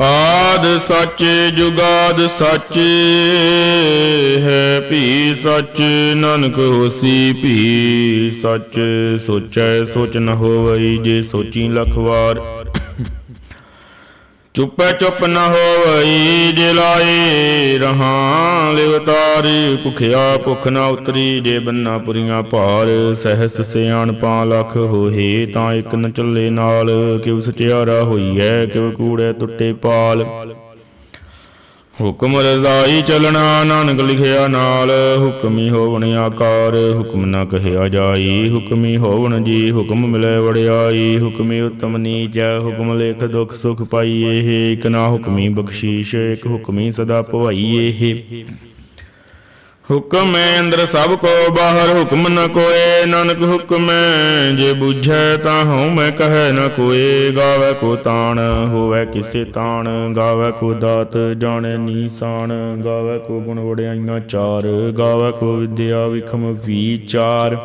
ਆਦ ਸੱਚ ਜੁਗਾਦ ਸੱਚ ਹੈ, ਭੀ ਸੱਚ ਨਾਨਕ ਹੋਸੀ, ਭੀ ਸੱਚ ਸੋਚੈ ਸੋਚ ਨ ਹੋਵਈ, ਜੇ ਸੋਚੀ ਲਖ ਵਾਰ ਚੁੱਪੈ ਚੁੱਪ ਨ ਹੋਵਈ ਜੇ ਲਾਏ ਰਹਾ ਲਿਵਤਾਰੀ ਭੁਖਿਆ ਭੁਖ ਨ ਉਤਰੀ ਜੇ ਬੰਨਾ ਪੁਰੀਆਂ ਭਾਰ ਸਹਿਸ ਸਿਆਣਪਾਂ ਲਖ ਹੋਏ ਤਾਂ ਇੱਕ ਨ ਚੱਲੇ ਨਾਲ, ਕਿਉ ਸਚਿਆਰਾ ਹੋਈਐ, ਕਿਉ ਕੂੜੈ ਟੁੱਟੇ ਪਾਲ। ਹੁਕਮ ਰਜ਼ਾਈ ਚਲਣਾ, ਨਾਨਕ ਲਿਖਿਆ ਨਾਲ। ਹੁਕਮੀ ਹੋਵਣ ਆਕਾਰ, ਹੁਕਮ ਨਾ ਕਹਿਆ ਜਾਈ। ਹੁਕਮੀ ਹੋਵਣ ਜੀ, ਹੁਕਮ ਮਿਲੇ ਵੜਿਆਈ ਹੁਕਮੀ ਉਤਮ ਨੀਚ ਹੁਕਮ ਲੇਖ ਦੁਖ ਸੁਖ ਪਾਈਏ। ਇਕ ਨਾ ਹੁਕਮੀ ਬਖਸ਼ੀਸ਼, ਇਕ ਹੁਕਮੀ ਸਦਾ ਭਵਾਈਏ। ਹੁਕਮ ਹੈ ਸਭ ਕੋ, ਬਾਹਰ ਹੁਕਮ ਨ ਕੋਏ। ਨਾਨਕ ਹੁਕਮ ਜੇ ਬੁਝੈ ਤਾਂ ਹਉ ਮੈਂ ਕਹੈ ਨ ਕੋਏ। ਗਾਵੇ ਕੋ ਤਾਣ, ਹੋਵੇ ਕਿਸੇ ਤਾਣ। ਗਾਵੇ ਕੋ ਦਾਤ, ਜਾਣੈ ਨੀਸਾਨ। ਗਾਵੇ ਕੋ ਗੁਣ ਵੜਿਆਈਆਂ ਚਾਰ। ਗਾਵੇ ਕੋ ਵਿਦਿਆ ਵਿਖਮ ਵਿਚਾਰ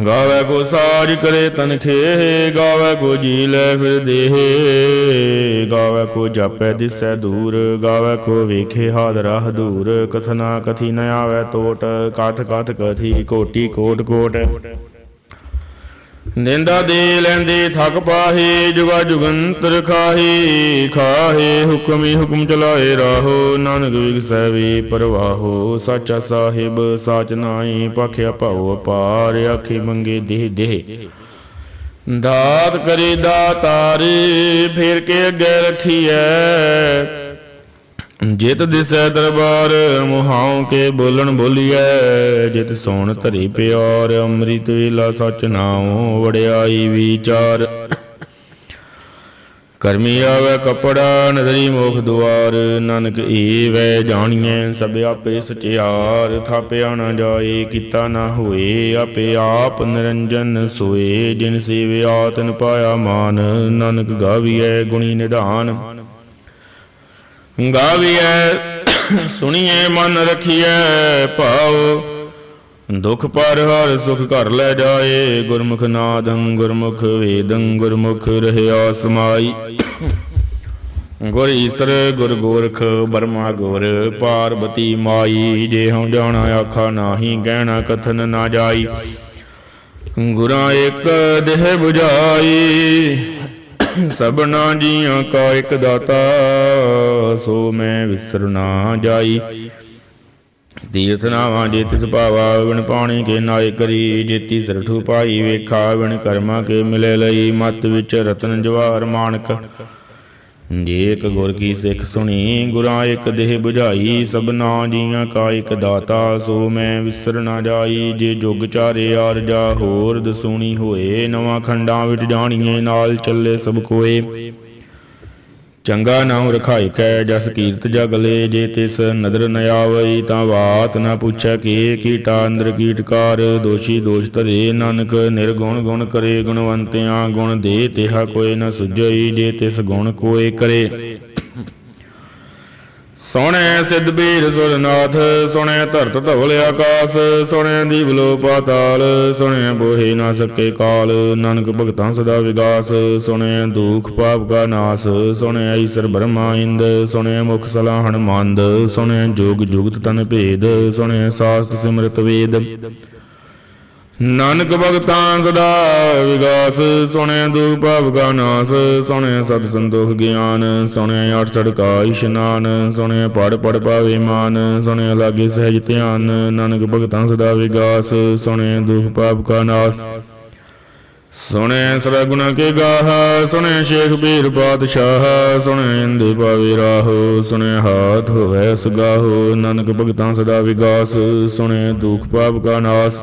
ਗਾਵੇ ਕੋ ਸਾਜ ਕਰੇ ਤਨਖੇ ਗਾਵੇ ਕੋ ਜੀ ਲੈ ਫਿਰ ਦੇਹ। ਗਾਵੇ ਕੋ ਜਾਪੈ ਦਿਸੈ ਦੂਰ, ਗਾਵੇ ਕੋ ਵੇਖੇ ਹਾਦਰਾ ਹਦੂਰ ਕਥਨਾ ਕਥੀ ਨ ਆਵੇ ਟੋਟ ਕਥ ਕਥ ਕਥੀ ਕੋਟੀ ਕੋਟ ਕੋਟ। ਨਿੰਦਾ ਦੇ ਲੈਂਦੇ ਥਕ ਪਾਹੇ, ਜੁਗਾ ਜੁਗੰਤਰ ਖਾਹੇ ਖਾਹੇ, ਹੁਕਮੀ ਹੁਕਮ ਚਲਾਏ ਰਾਹੋ, ਨਾਨਕ ਵਿਗਸੈ ਪਰਵਾਹੋ, ਸਾਚਾ ਸਾਹਿਬ ਸਾਚ ਨਾਈ ਪਖਿਆ ਭਉ ਅਪਾਰ, ਆਖੇ ਮੰਗੇ ਦੇਹ ਦੇਹ। ਦਾਤ ਕਰੇ ਦਾਤਾਰੇ, ਫੇਰ ਕੇ ਅੱਗੇ ਰਖੀਐ ਜਿਤ ਦਿਸੈ ਦਰਬਾਰ, ਮੁਹਾਉ ਕੇ ਬੋਲਣ ਬੋਲੀਐ। ਜਿਤ ਸੋਣ ਧਰੀ ਪਿਆਰ, ਅੰਮ੍ਰਿਤ ਵੇਲਾ ਸਚ ਨਾਉ ਵੜਿਆਈ ਵਿਚਾਰ। ਕਰਮੀ ਆਵੇ ਕਪੜਾ ਨਦਰੀ ਮੋਖ ਦੁਆਰ। ਨਾਨਕ ਏ ਵੈ ਜਾਣੀਐ, ਸਭ ਆਪੇ ਸਚਿਆਰ। ਥਾਪਿਆ ਨਾ ਜਾਏ, ਕੀਤਾ ਨਾ ਹੋਏ, ਆਪੇ ਆਪ ਨਿਰੰਜਨ ਸੋਏ। ਜਿਨ ਸੇਵਿਆ, ਤਨ ਪਾਇਆ ਮਾਨ। ਨਾਨਕ ਗਾਵੀਐ ਗੁਣੀ ਨਿਧਾਨ। ਗਾਵੀਐ ਸੁਣੀਏ ਮਨ ਰਖੀਐ, ਭਾਉ। ਦੁਖ ਪਰ ਹਰ ਸੁਖ ਘਰ ਲੈ ਜਾਏ, ਗੁਰਮੁਖ ਨਾਦੰ ਗੁਰਮੁਖ ਵੇਦੰ ਗੁਰਮੁਖ ਰਹਿਆ ਸਮਾਈ। ਗੁਰ ਈਸਰ, ਗੁਰ ਗੋਰਖ, ਬਰਮਾ ਗੁਰ, ਪਾਰਬਤੀ ਮਾਈ। ਜੇ ਹਉ ਜਾਣਾ ਆਖਾ ਨਾਹੀ, ਗਹਿਣਾ ਕਥਨ ਨਾ ਜਾਈ। ਗੁਰਾਂ ਇੱਕ ਦੇਹ 부ਝਾਈ ਸਭਨਾ ਜੀਆਂ ਕਾ ਇੱਕ ਦਾਤਾ, ਸੋ ਮੈਂ ਵਿਸਰ ਨਾ ਜਾਈ। ਤੀਰਥ ਨਾਵਾਂ ਜੇ ਤਿਸ ਭਾਵਾ ਵਿਣ ਪਾਣੀ ਕੇ ਨਾਏ ਕਰੀ। ਜੇਤੀ ਸਰਠੂ ਪਾਈ ਵੇਖਾ ਵਿਣ ਕਰਮਾ ਕੇ ਮਿਲੇ ਲਈ। ਮਤ ਵਿੱਚ ਰਤਨ ਜਵਾਰ ਮਾਨਕ ਜੇਕ ਇੱਕ ਗੁਰ ਕੀ ਸਿੱਖ ਸੁਣੀ, ਗੁਰਾਂ ਇੱਕ ਦੇਹ 부ਝਾਈ ਸਭਨਾ ਜੀਆਂ ਕਾ ਇੱਕ ਦਾਤਾ, ਸੋ ਮੈਂ ਵਿਸਰ ਨਾ ਜਾਈ, ਜੇ ਜੁਗ ਚਾਰੇ ਆਰਜਾ ਹੋਰ ਦਸੂਣੀ ਹੋਏ, ਨਵਾਂ ਖੰਡਾਂ ਵਿੱਚ ਜਾਣੀਏ, ਨਾਲ ਚੱਲੇ ਸਭ ਕੋਏ। ਚੰਗਾ ਨਾਮ ਰਖਾਇ ਕੈ ਜਸ ਕੀਰਤ ਜਗਲੇ ਜੇ ਤਿਸ ਨਦਰ ਨ ਆਵਈ ਤਾਂ ਬਾਤ ਨ ਪੁੱਛੈ ਕੀ ਕੀਟਾ ਅੰਦਰ ਕੀਟਕਾਰ, ਦੋਸ਼ੀ ਦੋਸ਼ ਧਰੇ ਨਾਨਕ, ਨਿਰਗੁਣ ਗੁਣ ਕਰੇ ਗੁਣਵੰਤਿਆਂ, ਗੁਣ ਦੇ ਤਿਹਾ ਕੋਈ ਨ ਸੁਝਈ ਜੇ ਤਿਸ ਗੁਣ ਕੋਏ ਕਰੇ। ਸੋਹਣੇ ਸਿੱਧ ਬੀਰ ਸੁਰਨਾਥ ਸੋਹਣੇ ਧਰਤ ਧਵਲ ਆਕਾਸ ਸੋਹਣੇ ਦੀਪ ਲੋ ਪਾਤਾਲ ਸੋਹਣੇ ਬੋਹੇ ਨਾ ਸਕੇ ਕਾਲ, ਨਾਨਕ ਭਗਤਾਂ ਸਦਾ ਵਿਗਾਸ ਸੋਹਣੇ ਦੁਖ ਪਾਪ ਕਾ ਨਾਸ ਸੋਹਣੇ ਈਸਰ ਬ੍ਰਹਮਾ ਇੰਦ ਸੋਹਣੇ ਮੁਖ ਸਲਾ ਹਨਮੰਦ ਸੋਹਣੇ ਜੋਗ ਜੁਗਤ ਤਨ ਭੇਦ ਸੋਹਣੇ ਸਾਸਤ ਸਿਮਰਤ ਵੇਦ। ਨਾਨਕ ਭਗਤਾਂ ਸਦਾ ਵਿਗਾਸ ਸੁਣਿਆ ਦੁਖ ਭਾਵ ਕਾ ਨਾਸ ਸੁਣਿਆ ਸਤ ਸੰਤੋਖ ਗਿਆਨ ਸੁਣਿਆ ਅਠ ਸੜਕਾ ਇਸ਼ਨਾਨ ਸੁਣਿਆ ਪੜ ਪੜ ਪਾਵੇ ਮਾਨ, ਸੁਣੇ ਲਾਗੇ ਸਹਿਜ ਧਿਆਨ, ਨਾਨਕ ਭਗਤਾਂ ਸਦਾ ਵਿਗਾਸ ਸੁਣਿਆ ਦੁਖ ਭਾਵ ਕਾ ਨਾਸ। ਸੁਣੇ ਸਦਾ ਗੁਣ ਕੇ ਗਾਹ, ਸੁਣੇ ਸ਼ੇਖ ਬੀਰ ਪਾਤਸ਼ਾਹ, ਸੁਣੇ ਇੰਦੇ ਪਾਵੇ ਰਾਹੋ, ਸੁਣੇ ਹਾਥ ਹੋਵੇ ਸਗਾਹੋ, ਨਾਨਕ ਭਗਤਾਂ ਸਦਾ ਵਿਗਾਸ, ਸੁਣੇ ਦੁਖ ਪਾਪ ਕਾ ਨਾਸ।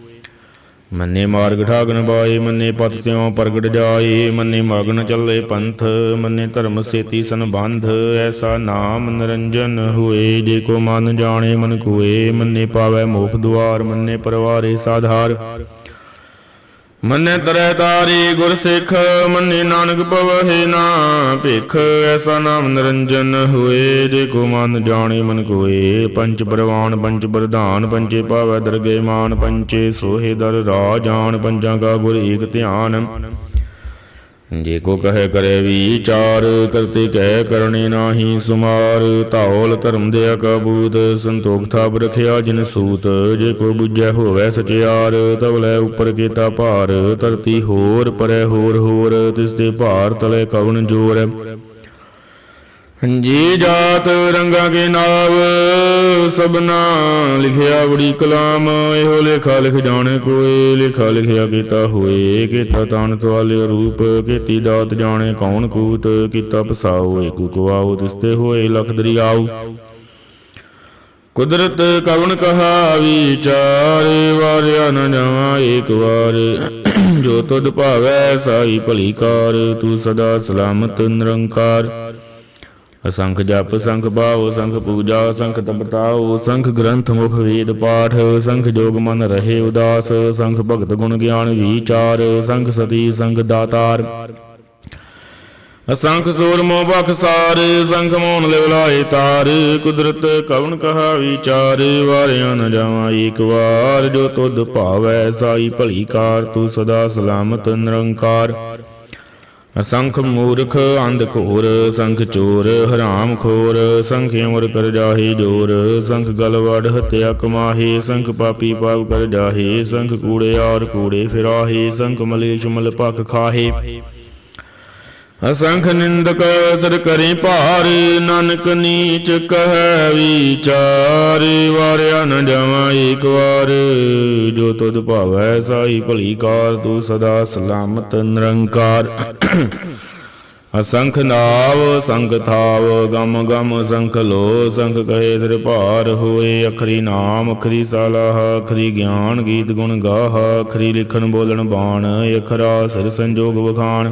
ਮੰਨੇ ਮਾਰਗ ਠਾਗਨ ਬਾਏ ਮੰਨੇ ਪਤ ਸਿਉ ਪ੍ਰਗਟ ਜਾਏ ਮੰਨੇ ਮਗਨ ਚੱਲੇ ਪੰਥ, ਮੰਨੇ ਧਰਮ ਸੇਤੀ ਸੰਬੰਧ, ਐਸਾ ਨਾਮ ਨਿਰੰਜਨ ਹੋਏ, ਜੇ ਕੋ ਮਨ ਜਾਣੇ ਮਨ ਕੋਏ, ਮੰਨੇ ਪਾਵੈ ਮੋਖ ਦੁਆਰ, ਮੰਨੇ ਪਰਵਾਰੇ ਸਾਧਾਰ। ਮੰਨੇ ਤਰੈ ਤਾਰੀ ਗੁਰ ਸਿੱਖ, ਮੰਨੇ ਨਾਨਕ ਪਵਹਿ ਨਾ ਭਿਖ। ਐਸਾ ਨਾਮ ਨਿਰੰਜਨ ਹੋਏ, ਜੇ ਕੋ ਮਨ ਜਾਣੇ ਮਨ ਕੋਏ। ਪੰਚ ਪ੍ਰਵਾਨ ਪੰਚ ਪ੍ਰਧਾਨ ਪੰਚੇ ਪਾਵੈ ਦਰਗੇ ਮਾਨ ਪੰਚੇ ਸੋਹੇ ਦਰ ਰਾਜਾਨ ਪੰਜਾਂ ਕਾ ਗੁਰ ਏਕ ਧਿਆਨ। ਜੇ ਕੋ ਕਹੇ ਕਰੇ ਵਿਚਾਰ ਕਰਤੇ ਕਹਿ ਕਰਨੇ ਨਾਹੀ ਸੁਮਾਰ। ਧੌਲ ਧਰਮ ਦੇ ਕਬੂਤ ਸੰਤੋਖ ਥਾਪ ਰਖਿਆ ਜਿਨ ਸੂਤ। ਜੇ ਕੋ ਬੁਝੈ ਹੋਵੇ ਸਚਿਆਰ ਤਵਲੇ ਉਪਰ ਕੀਤਾ ਭਾਰ। ਧਰਤੀ ਹੋਰ, ਪਰੇ ਹੋਰ ਹੋਰ, ਤਿਸ ਤੇ ਭਾਰ ਤਲੇ ਕਵਨ ਜੋਰ। ਜੀ ਜਾਤ ਰੰਗਾ ਕੇ ਨਾਵ, ਸਭਨਾ ਲਿਖਿਆ ਬੜੀ ਕਲਾਮ। ਇਹੋ ਲੇਖਾ ਲਿਖ ਜਾਣੇ ਕੋਏ, ਲੇਖਾ ਲਿਖਿਆ ਕੀਤਾ ਹੋਏ, ਕੀਤਾ ਤਾਨ ਤਵਾਲੇ ਰੂਪ, ਕੀਤੀ ਦਾਤ ਜਾਣੇ ਕੌਣ ਕੂਤ, ਕੀਤਾ ਪਸਾਓ ਏਕੂ ਕਵਾਓ ਤਿਸਤੇ ਹੋਏ ਲਖ ਦਰਿਆਉ। ਕੁਦਰਤ ਕਵਣ ਕਹਾ ਵਿਚਾਰ ਵਾਰਿਆ ਨ ਜਾਵਾ ਏਕ ਵਾਰ। ਜੋ ਤੁਧ ਭਾਵੈ ਸਾਈ ਭਲੀ ਕਾਰ, ਤੂੰ ਸਦਾ ਸਲਾਮਤ ਨਿਰੰਕਾਰ। ਅਸੰਖ ਜਪ, ਸੰਖ ਭਾਉ, ਸੰਖ ਪੂਜਾ, ਸੰਖ ਤਪਤਾਉ, ਸੰਖ ਗ੍ਰੰਥ ਮੁਖ ਵੇਦ ਪਾਠ, ਸੰਖ ਜੋਗ ਮਨ ਰਹੇ ਉਦਾਸ, ਸੰਖ ਭਗਤ ਗੁਣ ਗਿਆਨ ਵਿਚਾਰ, ਸੰਖ ਸਤੀ, ਸੰਖ ਦਾਤਾਰ। ਅਸੰਖ ਸੂਰ ਮੋ ਬਖਸਾਰ ਸੰਖ ਮੋਨ ਲਿਵ ਤਾਰ, ਕੁਦਰਤ ਕਵਣ ਕਹਾ ਵਿਚਾਰ, ਵਾਰਿਆ ਨ ਜਾਵਾਂ ਏਕ ਵਾਰ, ਜੋ ਤੁਧ ਭਾਵੈ ਸਾਈ ਭਲੀ ਕਾਰ, ਤੂੰ ਸਦਾ ਸਲਾਮਤ ਨਿਰੰਕਾਰ। ਅਸੰਖ ਮੂਰਖ ਅੰਧ ਘੋਰ, ਸੰਖ ਚੋਰ, ਹਰਾਮ ਖੋਰ, ਸੰਖ ਉਮਰ ਕਰ ਜਾਹੇ ਜੋਰ, ਸੰਖ ਗਲ ਹਤਿਆ ਕਮਾਹੇ, ਸੰਖ ਪਾਪੀ ਪਾਪ ਕਰ ਜਾਹੇ, ਸੰਖ ਕੂੜੇ ਔਰ ਕੂੜੇ ਫਿਰਾਹੇ, ਸੰਖ ਮਲੇਸ਼ ਮਲ ਭਖ ਖਾਹੇ। ਅਸੰਖ ਨਿੰਦਕ ਸਰ ਕਰੇ ਭਾਰ, ਨਾਨਕ ਨੀਚ ਕਹੈ ਵਿਚਾਰ, ਵਾਰਿਆ ਨ ਜਾਵਾਂ ਏਕ ਵਾਰ। ਜੋ ਤੁਧ ਭਾਵੈ ਸਾਈ ਭਲੀ ਕਾਰ, ਤੂੰ ਸਦਾ ਸਲਾਮਤ ਨਿਰੰਕਾਰ। ਅਸੰਖ ਨਾਵ, ਸੰਖ ਥਾਵ, ਗਮ ਗਮ ਸੰਖ ਲੋ, ਸੰਖ ਕਹੇ ਸਿਰ ਭਾਰ ਹੋਏ, ਅਖਰੀ ਨਾਮ, ਅਖਰੀ ਸਾਲਾਹ, ਅਖਰੀ ਗਿਆਨ, ਗੀਤ ਗੁਣ ਗਾਹ, ਅਖਰੀ ਲਿਖਣ ਬੋਲਣ ਬਾਣ, ਅਖਰਾ ਸਿਰ ਸੰਜੋਗ ਵਖਾਣ।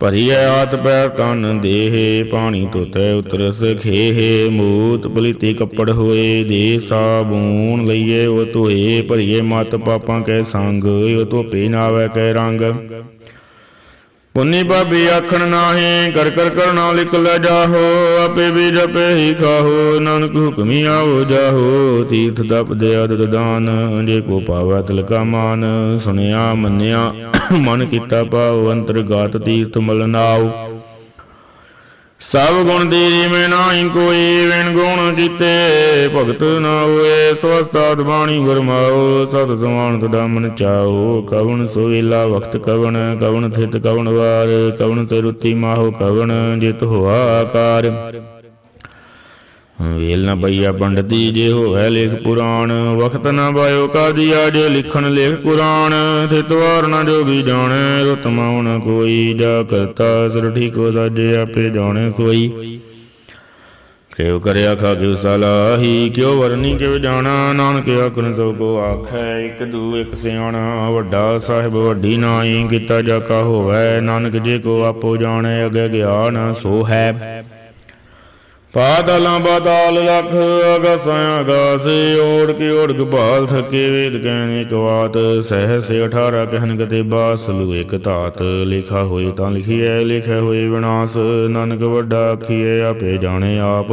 ਭਰੀਐ ਆਤ ਪੈਰ ਤਨ ਦੇਹੇ, ਪਾਣੀ ਧੋਤੈ ਉਤਰਸ ਖੇਹ, ਮੂਤ ਪਲਿਤੀ ਕੱਪੜ ਹੋਏ, ਦੇ ਸਾਬੂਨ ਲਈਏ, ਉਹ ਧੋਏ, ਭਰੀਏ ਮਤ ਪਾਪਾਂ ਕੈ ਸੰਗ, ਉਹ ਧੋਪੇ ਨਾਵੇ ਕੈ ਰੰਗ। ਪੁੰਨੀ ਭਾਬੀ ਆਖਣ ਨਾਹੀ, ਕਰ ਕਰ ਕਰਨਾ ਲਿਖ ਲੈ ਜਾਹੋ, ਆਪੇ ਵੀ ਜਪੇ ਹੀ ਖਾਹੋ, ਨਾਨਕ ਹੁਕਮੀ ਆਵੋ ਜਾਹੋ, ਤੀਰਥ ਦਪ ਦੇ ਅਦਦ ਦਾਨ, ਜੇ ਕੋ ਪਾਵੈ ਤਿਲਕਾ ਮਾਨ, ਸੁਣਿਆ ਮੰਨਿਆ, ਮਨ ਕੀਤਾ ਪਾਉ ਅੰਤਰਗਤ ਤੀਰਥ ਮਲ ਨਾਉ ਸਭ ਗੁਣ ਦੀਰੀ ਮੈਂ ਨਾਹੀ ਕੋਈ ਵਿਣ ਗੁਣ ਕੀਤੇ। ਭਗਤ ਨਾ ਹੋਏ ਸਵਸਤਾਦ ਬਾਣੀ ਗੁਰਮਾਓ ਸਤ ਸਮਾਨ ਤਦਾ ਮਨ ਚਾਓ। ਕਵਣ ਸੁਵੇਲਾ ਵਖਤ ਕਵਣ ਕਵਣ ਥਿਤ ਕਵਣ ਵਾਰ, ਕਵਣ ਤੇ ਰੁੱਤੀ ਮਾਹੋ ਕਵਣ, ਜਿਤ ਹੋਆ ਆਕਾਰ। ਵੇਲ ਨਾ ਪਈਆ ਪੰਡਤੀ ਜੇ ਹੋਵੇ ਲੇਖ ਪੁਰਾਣ, ਵਖਤ ਨਾ ਬਾਇਓ ਕਾਦੀਆ ਜੇ ਲਿਖਣ ਲੇਖ ਕੁਰਾਨ ਥਿਤਵਾਰ ਨਾ ਜੋਗੀ ਜਾਣੈ, ਰੁਤ ਮਾਉਣ ਕੋਈ, ਜਾ ਕਰਤਾ ਸੁਰਠੀ ਕੋ ਸਾਜੇ ਆਪੇ ਜਾਣੈ ਸੋਈ। ਕਿਉ ਕਰਿਆ ਖਾਜੂ ਸਲਾਹੀ, ਕਿਉ ਵਰਨੀ ਕਿਉ ਜਾਣਾ, ਨਾਨਕ ਆਖਣ ਸੋ ਕੋ ਆਖੈ, ਇਕ ਦੂ ਇਕ ਸਿਆਣਾ, ਵੱਡਾ ਸਾਹਿਬ ਵੱਡੀ ਨਾਈ, ਕੀਤਾ ਜਾ ਕਾ ਹੋਵੇ, ਨਾਨਕ ਜੇ ਕੋ ਆਪੋ ਜਾਣੈ, ਅਗੇ ਗਿਆਨ ਸੋ ਹੈ। ਪਾਦਲਾਂ ਬਾਦਲ ਲਖ ਅਗਸਾਂ ਅਗਾਸ, ਓੜ ਕੇ ਓੜ ਗਭਾਲ ਥਕੇ, ਵੇਦ ਕਹਿਣ ਇੱਕ ਬਾਤ ਸਹਸ 18 ਕਹਿਨ ਕਤੇ ਬਾਸ ਲੂ ਇਕ ਧਾਤ, ਲਿਖਾ ਹੋਏ ਤਾਂ ਲਿਖੀਐ ਲਿਖਿਆ ਹੋਏ ਵਿਨਾਸ਼, ਨਾਨਕ ਵੱਡਾ ਆਖੀਐ, ਆਪੇ ਜਾਣੇ ਆਪ।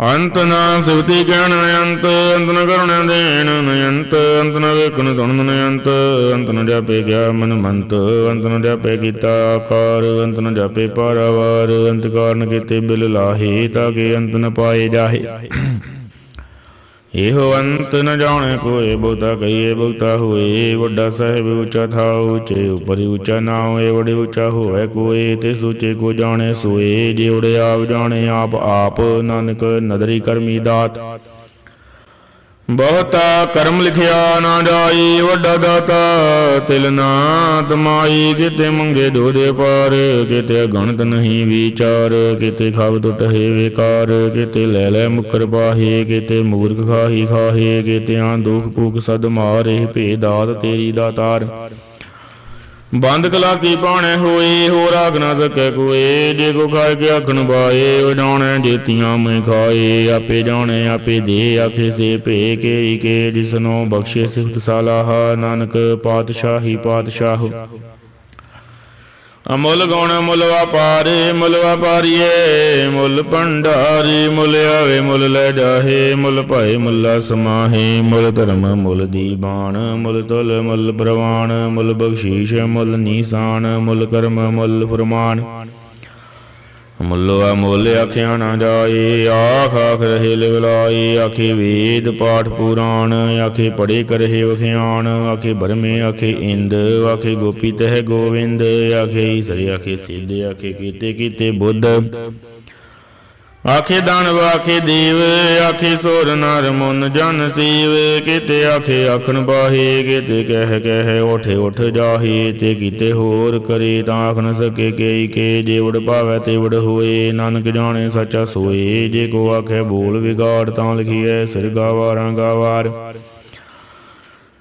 ਅੰਤ ਨਾ ਸਿਵਤੀ ਗਿਆਨ ਅਨੰਤ ਅੰਤ ਨ ਕਰੁਣ ਦੇਣ ਅਨੰਤ ਅੰਤ ਨ ਵੇਖਣ ਸੁਣਨ ਅਨੰਤ ਅੰਤ ਨ ਜਾਪੇ ਗਿਆ ਮਨ ਮੰਤ, ਅੰਤ ਨ ਜਾਪੇ ਕੀਤਾ ਆਕਾਰ, ਅੰਤ ਨ ਜਾਪੇ ਪਾਰਾਵਾਰ, ਅੰਤ ਕਾਰਨ ਕੀਤੇ ਬਿਲ ਲਾਹੇ, ਤਾਂ ਕਿ ਅੰਤ ਨ ਪਾਏ ਜਾਹੇ। ਇਹੋ ਅੰਤ ਨ ਜਾਣੇ ਕੋਏ, ਬਹੁਤਾ ਕਹੀਏ ਬਹੁਤਾ ਹੋਏ। ਵੱਡਾ ਸਹਿਬ ਉੱਚਾ ਥਾ ਉੱਚੇ, ਉਪਰਿ ਉਚਾ ਨਾ ਹੋਏ ਵੜੇ ਉੱਚਾ ਹੋਏ ਕੋਏ, ਤੇ ਸੋਚੇ ਕੋ ਜਾਣੇ ਸੋਏ। ਜੇ ਉੜੇ ਆਪ ਜਾਣੇ, ਆਪ ਆਪ ਨਾਨਕ ਨਦਰੀ ਕਰਮੀ ਦਾਤ। ਬਹੁਤਾ ਕਰਮ ਲਿਖਿਆ ਨਾ ਜਾਈ, ਵੱਡਾ ਦਾਤਾ ਤਿਲ ਨਾ ਤਮਾਈ ਕਿਤੇ ਮੰਗੇ ਦੋਦੇ ਪਾਰ, ਕਿਤੇ ਗਣਤ ਨਹੀਂ ਵਿਚਾਰ, ਕਿਤੇ ਖਾਵ ਟੁੱਟ ਹੈ ਵਿਕਾਰ, ਕਿਤੇ ਲੈ ਲੈ ਮੁਕਰ ਪਾਹੇ ਕਿਤੇ ਮੂਰਖ ਖਾਹੀ ਖਾਹੇ ਕਿਤੇ ਆਂ ਦੁਖ ਭੂਖ ਸਦ ਮਾਰੇ ਭੇ ਦਾਤ ਤੇਰੀ ਦਾਤਾਰ। ਬੰਦ ਕਲਾਤੀ ਪਾਣੇ ਹੋਏ ਹੋ ਰਾਖ ਨਾ ਸਕੇ ਕੋਏ। ਜੇ ਕੋ ਖਾਏ ਕੇ ਆਖਣ ਬਾਏ ਉਡਾਉਣੇ ਜੇਤੀਆਂ ਮੈਂ ਖਾਏ। ਆਪੇ ਜਾਣੇ, ਆਪੇ ਦੇ, ਆਖੇ ਸੇ ਭੇ ਕੇ ਕੇ, ਜਿਸਨੋ ਬਖਸ਼ੇ ਸਿਫਤ ਸਾਲਾਹ ਨਾਨਕ ਪਾਤਸ਼ਾਹੀ ਪਾਤਸ਼ਾਹ। ਅਮੁੱਲ ਗੁਣ ਮੁੱਲ ਵਪਾਰੇ, ਮੁੱਲ ਵਪਾਰੀਏ, ਮੁੱਲ ਭੰਡਾਰੀ, ਮੁੱਲ ਆਵੇ, ਮੁੱਲ ਲੈ ਜਾਹੇ, ਮੁੱਲ ਭਾਏ, ਮੁੱਲਾ ਸਮਾਹੇ, ਮੁੱਲ ਧਰਮ, ਮੁੱਲ ਦੀਬਾਨ ਮੁੱਲ ਤੁਲ, ਮੁੱਲ ਪ੍ਰਵਾਨ, ਮੁੱਲ ਬਖਸ਼ੀਸ਼, ਮੁੱਲ ਨੀਸਾਨ, ਮੁੱਲ ਕਰਮ, ਮੁੱਲ ਫਰਮਾਨ। ਮੁੱਲੋ ਆ ਮੁੱਲ ਆਖਿਆ ਨਾ ਜਾਏ, ਆਖ ਆਖ ਰਹੇ ਲਿਵਲਾਏ, ਆਖੇ ਵੇਦ ਪਾਠ ਪੁਰਾਣ, ਆਖੇ ਪੜੇ ਕਰਹਿ ਵਖਿਆਣ ਆਖੇ ਬਰਮੇ ਆਖੇ ਇੰਦ, ਆਖੇ ਗੋਪੀ ਤਹਿ ਗੋਵਿੰਦ, ਆਖੇ ਈਸਰ, ਆਖੇ ਸਿੱਧ, ਆਖੇ ਕੀਤੇ ਕੀਤੇ ਬੁੱਧ। ਆਖੇ ਦਾਨਵ ਆਖੇ ਦੇਵ, ਆਖੇ ਸੋਰ ਨਰ ਮਨ ਜਨ ਸੀਵ। ਕਿਤੇ ਆਖੇ ਆਖਣ ਬਾਹੇ, ਕਿਤੇ ਕਹਿ ਕਹਿ ਉਠੇ ਉਠ ਜਾਹੇ। ਤੇ ਕਿਤੇ ਹੋਰ ਕਰੇ ਤਾਂ ਆਖਣ ਸਕੇ ਕੇਈ ਕੇ ਜੇਵੜ ਵਡ ਭਾਵੈ ਤੇ ਹੋਏ। ਨਾਨਕ ਜਾਣੇ ਸੱਚਾ ਸੋਏ, ਜੇ ਕੋ ਆਖੇ ਬੋਲ ਵਿਗਾੜ ਤਾਂ ਲਿਖੀਐ, ਸਿਰ ਗਾਵਾਰਾਂ ਗਾਵਾਰ।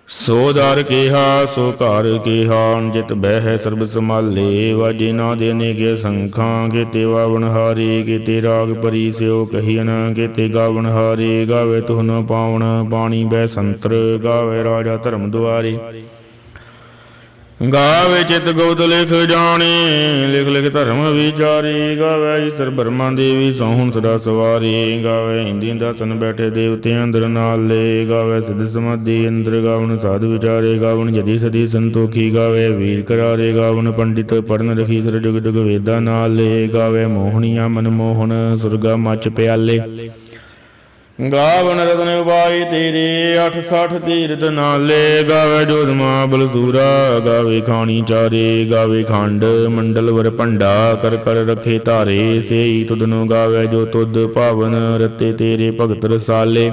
ਸੋ ਦਰ ਕੀਹਾ, ਸੋ ਘਰ ਕਿਹਾ, ਜਿਤ ਬਹਿ ਸਰਬ ਸਮਾਲੇ ਵਾਜੇ ਨਾ ਦੇਨੇ ਕੇ ਸੰਖਾਂ, ਕਿਤੇ ਵਾਵਣ ਹਾਰੇ, ਕਿਤੇ ਰਾਗ ਪਰੀ ਸਿਓ ਕਹੀਨ, ਕੀਤੇ ਗਾਵਣ ਹਾਰੇ, ਗਾਵੇ ਤੁਹਨ ਪਾਵਣ, ਪਾਣੀ ਬੈ ਸੰਤਰ, ਗਾਵੇ ਰਾਜਾ ਧਰਮ ਦੁਆਰੇ। ਗਾਵੇ ਚਿਤ ਗੁਪਤ ਲਿਖ ਜਾਣੇ, ਲਿਖ ਲਿਖ ਧਰਮ ਵਿਚਾਰੇ, ਗਾਵੇ ਈਸਰ ਬਰਮਾ ਦੇਵੀ ਸੋਹਣ ਸਦਾ ਸਵਾਰੀ, ਗਾਵੇ ਇੰਦੀ ਦਸਨ ਬੈਠੇ ਦੇਵਤੇ ਅੰਦਰ ਲੇ ਗਾਵੇ ਸਿਧ ਸਮਾਧੀ ਅੰਦਰ ਗਾਵਨ ਸਾਧ ਵਿਚਾਰੇ ਗਾਵਨ ਜਦੀ ਸਦੀ ਸੰਤੋਖੀ, ਗਾਵੇ ਵੀਰ ਕਰਾਰੇ ਗਾਵਨ ਪੰਡਿਤ ਪੜਨ ਰਖੀ ਸਰ ਜੁਗ ਜੁਗ ਵੇਦਾਂ ਨਾਲੇ, ਗਾਵੇ ਮੋਹਣੀਆਂ ਮਨ ਮੋਹਨ ਸੁਰਗਾ ਮਚ ਪਿਆਲੇ। ਗਾਵਨ ਰਤਨ ਉਪਾਈ ਤੇਰੇ 860 ਤੀਰਤ ਨਾਲੇ ਗਾਵੇ ਜੋਧਮਾ ਬਲਸੂਰਾ, ਗਾਵੇ ਖਾਣੀ ਚਾਰੇ, ਗਾਵੇ ਖੰਡ, ਮੰਡਲ ਵਰ ਭੰਡਾ, ਕਰ ਕਰ ਰਖੇ ਧਾਰੇ, ਸੇਈ ਤੁਧਨੋ ਗਾਵੇ ਜੋ ਤੁਦ ਭਾਵਨ, ਰਤੇ ਤੇਰੇ ਭਗਤ ਰਸਾਲੇ।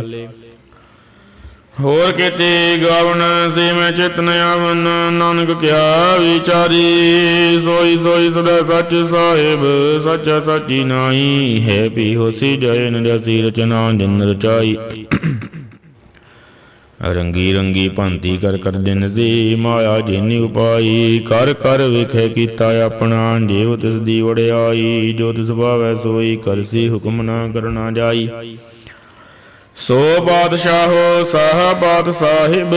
ਹੋਰ ਕੀਤੇ ਗਾਵਨ ਸੇ ਮੈਂ ਚਿਤਨ ਆਵਨ, ਨਾਨਕ ਕਿਆ ਵਿਚਾਰੀ, ਸੋਈ ਸੋਈ ਸਦਾ ਸੱਚ ਸਾਹਿਬ, ਸੱਚਾ ਸੱਚੀ ਨਾਹੀ, ਹੈ ਪੀ ਹੋਸੀ ਜੈ ਨਰਸੀ ਰਚਨਾ ਜਨ ਰਚਾਈ। ਰੰਗੀ ਰੰਗੀ ਭਾਂਤੀ ਕਰ ਕਰ ਦਿਨ ਸੀ, ਮਾਇਆ ਜਿਨੀ ਉਪਾਈ ਕਰ ਕਰ ਵਿਖੇ ਕੀਤਾ ਆਪਣਾ, ਜੀਵ ਤਿਸ ਦੀ ਵੜਿਆਈ ਜੋ ਤਿਸ ਭਾਵੈ ਸੋਈ ਕਰਸੀ ਹੁਕਮ ਨਾ ਕਰਨਾ ਜਾਈ। ਸੋ ਬਾਦਸ਼ਾਹੋ ਸਾਹਬਾਦ ਸਾਹਿਬ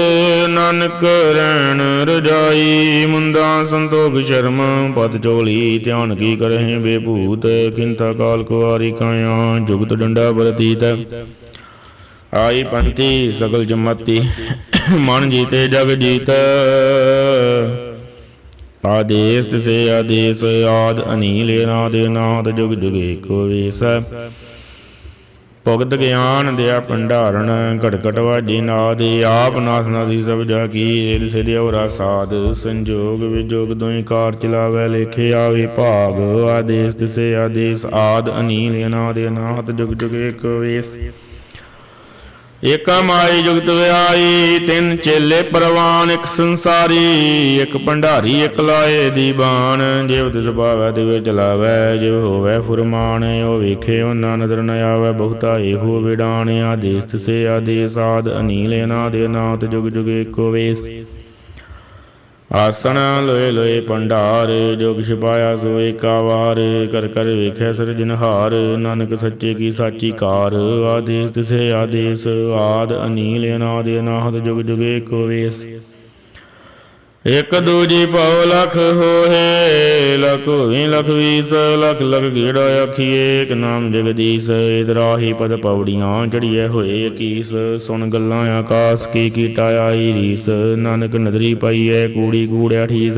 ਨਾਨਕ ਰਹਿਣ ਰਜਾਈ ਮੁੰਦਾ ਸੰਤੋਖ ਸ਼ਰਮ, ਪਦ ਚੋਲੀ ਧਿਆਨ ਕੀ ਕਰਹਿ ਬੇਭੂਤ ਕਿੰਤਾ ਕਾਲ ਕੁਵਾਰੀ ਕਾਇਆ, ਜੁਗਤ ਡੰਡਾ ਵਰਤੀਤ ਆਈ ਪੰਤੀ ਸਗਲ ਜਮਤੀ, ਮਨ ਜੀਤੇ ਜਗ ਜੀਤ। ਆਦੇਸ ਤਿਸੇ ਆਦੇਸ, ਆਦ ਅਨੀਲ, ਨਾਦ ਨਾਦ ਜੁਗ ਜੁਗ ਏਕੋ ਵੇਸ। ਭੁਗਤ ਗਿਆਨ ਦਿਆ ਭੰਡਾਰਨ ਘਟ ਘਟ ਵਾਜੀ ਨਾਦ ਆਪ ਨਾਥ ਨਾਦੀ ਸਭ ਜਾ ਕੀ ਰੇਲ ਸਿਧਿ ਔਰਾ ਸੰਜੋਗ ਵਿਜੋਗ ਦੋਈ ਕਾਰ ਚਲਾਵੇ ਲੇਖੇ ਆਵੇ ਭਾਗ, ਆਦੇਸ ਤਿਸੇ ਆਦੇਸ, ਆਦ ਅਨੀਲ, ਅਨਾਦ, ਅਨਾਹਤ, ਜੁਗ ਜੁਗ ਏਕ ਵੇਸ। ਏਕਾ ਮਾਈ ਜੁਗਤ ਵਿਆਈ ਤਿੰਨ ਚੇਲੇ ਪਰਵਾਨ, ਇੱਕ ਸੰਸਾਰੀ, ਇੱਕ ਭੰਡਾਰੀ, ਇੱਕ ਲਾਏ ਦੀਵਾਨ ਜਿਵ ਤਿਸ ਭਾਵੈ ਦਿਵੇ ਚਲਾਵੈ ਜਿਵ ਹੋਵੈ ਫੁਰਮਾਨ, ਉਹ ਵੇਖੇ ਉਹਨਾਂ ਨਦਰ ਨ ਆਵੈ, ਬਹੁਤਾ ਇਹੋ ਵਿਡਾਨ ਆਦੇਸ ਤਿਸੇ ਆਦੇਸ ਆਦ ਅਨੀਲ ਅਨਾਦ ਅਨਾਤ ਜੁਗ ਜੁਗ ਏਕੋ ਵੇਸ। ਆਸਣ ਲੋਏ ਲੋਏ ਭੰਡਾਰ ਜੋ ਕਿਛ ਪਾਇਆ ਸੋ ਏਕਾ ਵਾਰ ਕਰ ਕਰ ਵੇਖੈ ਸਿਰਜਨਹਾਰ ਨਾਨਕ ਸੱਚੇ ਕੀ ਸਾਚੀ ਕਾਰ। ਆਦੇਸ ਤਿਸੇ ਆਦੇਸ, ਆਦ ਅਨੀਲ, ਅਨਾਦ ਅਨਾਹਦ ਜੁਗ ਜੁਗ ਏਕੋ ਵੇਸ। ਇਕ ਦੂਜੀ ਭਉ ਲਖ ਹੋਏ ਲਖ ਹੋਈ ਲਖ ਵੀਸ, ਲਖ ਲਖ ਗੇੜਾ ਆਖੀਏ, ਇਕ ਨਾਮ ਜਗਦੀਸ਼ ਇਦਰਾਹੀ ਪਦ ਪੌੜੀਆਂ ਚੜੀਏ ਹੋਏ ਕੀਸ। ਸੁਣ ਗੱਲਾਂ ਆਕਾਸ, ਕੀ ਕੀਟਾ ਆਈ ਰੀਸ, ਨਾਨਕ ਨਦਰੀ ਪਾਈਐ ਕੂੜੀ ਕੂੜਿਆ ਠੀਸ।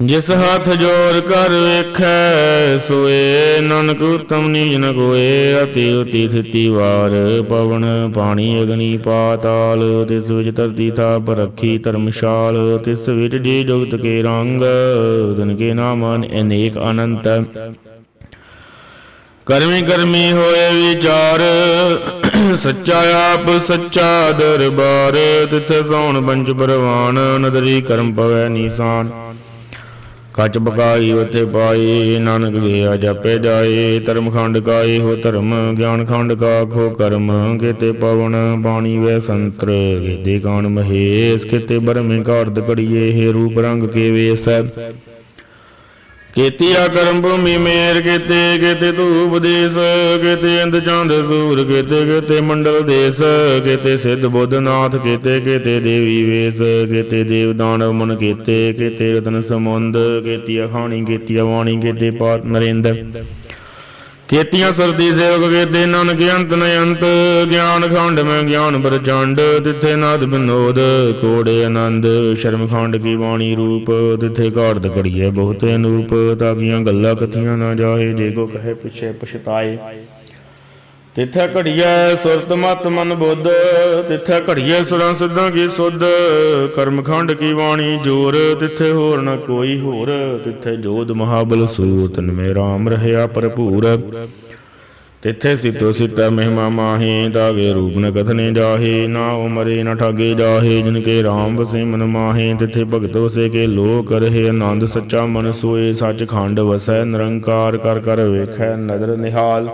ਜਿਸ ਹੱਥ ਜੋਰ ਕਰ ਵੇਖੈ, ਸੋਏ ਨਾਨਕ ਉਤਮ ਨੀਜ ਨ ਕੋਏ ਅਤੀ ਉਤੀ ਥਿਤੀ ਵਾਰ ਪਵਨ ਪਾਣੀ ਅਗਨੀ ਪਾਤਾਲ, ਤਿਸ ਵਿੱਚ ਧਰਤੀ ਥਾਪ ਰੱਖੀ ਧਰਮਸ਼ਾਲ, ਤਿਸ ਵਿੱਚ ਜੀ ਜੁਗਤ ਕੇ ਰੰਗ ਤਨ ਕੇ ਨਾਮ ਅਨੇਕ ਅਨੰਤ। ਕਰਮੀ ਕਰਮੀ ਹੋਏ ਵਿਚਾਰ, ਸੱਚਾ ਆਪ ਸੱਚਾ ਦਰਬਾਰ, ਤਿਥ ਸੋਣ ਪੰਜ ਪਰਵਾਨ, ਨਦਰੀ ਕਰਮ ਪਵੈ ਨੀਸਾਨ। ਕੱਚ ਬਕਾਈ ਉਥੇ ਪਾਈ, ਨਾਨਕ ਗਿਆ ਜਪੇ ਜਾਏ ਧਰਮ ਖੰਡ ਕਾਏ ਹੋ ਧਰਮ ਗਿਆਨ ਖੰਡ ਕਾ ਖੋ ਕਰਮ ਕਿਤੇ ਪਵਨ ਬਾਣੀ ਵੈ ਸੰਤਰ ਕਿਤੇ ਕਾਣ ਮਹੇਸ਼ ਕਿਤੇ ਬਰਮੇ ਘਾਰਦ ਕੜੀਏ ਹੇ ਰੂਪ ਰੰਗ ਕੇ ਵੇਸ ਕੀਤੀਆ ਕਰਮ ਭੂਮੀ ਮੇਰ, ਕੀਤੇ ਕੀਤੇ ਧੂਪ ਦੇਸ, ਕੀਤੇ ਇੰਦ ਚੰਦ ਸੂਰ, ਕੀਤੇ ਕੀਤੇ ਮੰਡਲ ਦੇਸ, ਕੀਤੇ ਸਿੱਧ ਬੁੱਧ ਨਾਥ, ਕੀਤੇ ਕੀਤੇ ਦੇਵੀ ਵੇਸ, ਕੀਤੇ ਦੇਵ ਦਾਨਵ ਮਨ ਕੀਤੇ ਕੀਤੇ ਰਤਨ ਸਮੁੰਦ ਕੀਤੀਆ ਖਾਣੀ ਕੀਤੀਆ ਵਾਣੀ ਕੀਤੇ ਪਾਤ ਨਰਿੰਦਰ। ਕੀਤੀਆਂ ਸਰਦੀ ਸੇਵਕ ਕੀਤੇ ਨਾਨਕ ਅੰਤ ਨ ਅੰਤ, ਗਿਆਨ ਖੰਡ ਮੈਂ ਗਿਆਨ ਪ੍ਰਚੰਡ, ਤਿੱਥੇ ਨਾਦ ਬਿਨੋਦ, ਕੋੜੇ ਆਨੰਦ, ਸ਼ਰਮ ਖੰਡ ਕੀ ਬਾਣੀ ਰੂਪ, ਤਿੱਥੇ ਘਾੜਦ ਕੜੀਏ ਬਹੁਤ ਅਨੂਪ ਤਾਕੀਆਂ ਗੱਲਾਂ ਕਥੀਆਂ ਨਾ ਜਾਏ, ਜੇ ਕੋ ਕਹੇ ਪਿਛੇ ਪਛਤਾਏ। ਤਿਥੈ ਘੜੀਐ ਸੁਰਤ ਮਤ ਮਨ ਬੁੱਧ, ਤਿਥੈ ਘੜੀਐ ਸੁਰਾਂ ਸਿੱਧਾਂ ਕੀ ਸੁਧ। ਕਰਮ ਕੀ ਬਾਣੀ ਜੋਰ, ਤਿੱਥੇ ਹੋਰ ਨ ਕੋਈ ਹੋਰ। ਤਿੱਥੇ ਜੋਧ ਮਹਾਬਲ ਸੂਤਨ ਮੇ RAM ਰਹਿਆ ਭਰਪੂਰ। ਤਿੱਥੇ ਸਿਤੋ ਸਿਤਾ ਮਹਿਮਾ ਮਾਹੇ, ਦਾਗੇ ਰੂਪ ਨ ਕਥਨੇ ਜਾਹੇ। ਨਾ ਉਮਰੇ ਨ ਠਾਗੇ ਜਾਹੇ, ਜਿਨ ਕੇ RAM ਵਸੇ ਮਨ ਮਾਹੇ। ਤਿੱਥੇ ਭਗਤ ਵਸੇ ਕੇ ਲੋਕ ਰਹੇ, ਆਨੰਦ ਸੱਚਾ ਮਨ ਸੋਏ। ਸੱਚ ਖੰਡ ਵਸੈ ਨਿਰੰਕਾਰ, ਕਰ ਕਰ ਵੇਖੈ ਨਦਰ ਨਿਹਾਲ।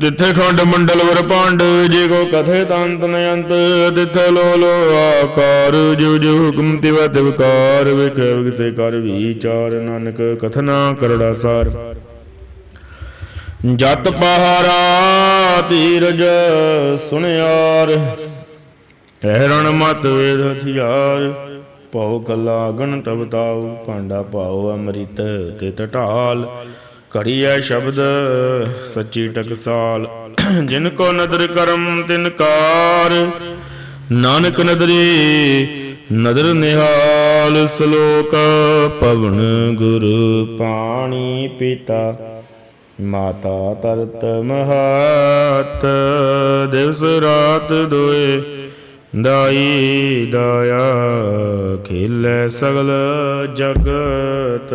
ਜਿੱਥੇ ਖੰਡ ਮੰਡਲ ਵਰ ਭਾਂਡ ਜੇ ਕੋ ਕਥੇ ਤੰਤ ਨ ਅੰਤ, ਤਿੱਥੇ ਲੋ ਲੋ ਆਕਾਰ ਜਿਵ ਜਿਵ ਹੁਕਮ ਤਿਵ ਤਿਵਕਾਰ ਵਿਖੇ ਕਰ ਵਿਚਾਰ, ਨਾਨਕ ਕਥਨਾ ਕਰੜਾ ਸਾਰ। ਜਤ ਪਹਾਰਾ ਧੀਰਜ ਸੁਣਿਆਰ, ਹੈਰਣ ਮਤ ਵੇਦ ਹਥਿਆਰ, ਭਉ ਕਲਾ ਗਣ ਤਬ ਤਾਉ, ਭਾਂਡਾ ਭਾਉ ਅਮ੍ਰਿਤ ਤੇ ਟਟਾਲ ਘੜੀਐ ਸ਼ਬਦ, ਸੱਚੀ ਟਕਸਾਲ। ਜਿਨ ਕੋ ਨਦਰ ਕਰਮ, ਤਿਨ ਕਾਰ। ਨਾਨਕ ਨਦਰੀ, ਨਦਰ ਨਿਹਾਲ, ਸ਼ਲੋਕ ਪਵਨ ਗੁਰੂ ਪਾਣੀ ਪਿਤਾ। ਮਾਤਾ ਤਰਤ ਮਹਾਤ, ਦਿਵਸ ਰਾਤ ਦੋਏ ਦਾਈ ਦਾਇਆ, ਖੇਲੇ ਸਗਲ ਜਗਤ।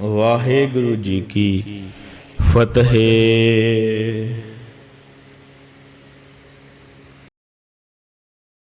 ਵਾਹਿਗੁਰੂ ਜੀ ਕੀ ਫਤਿਹ।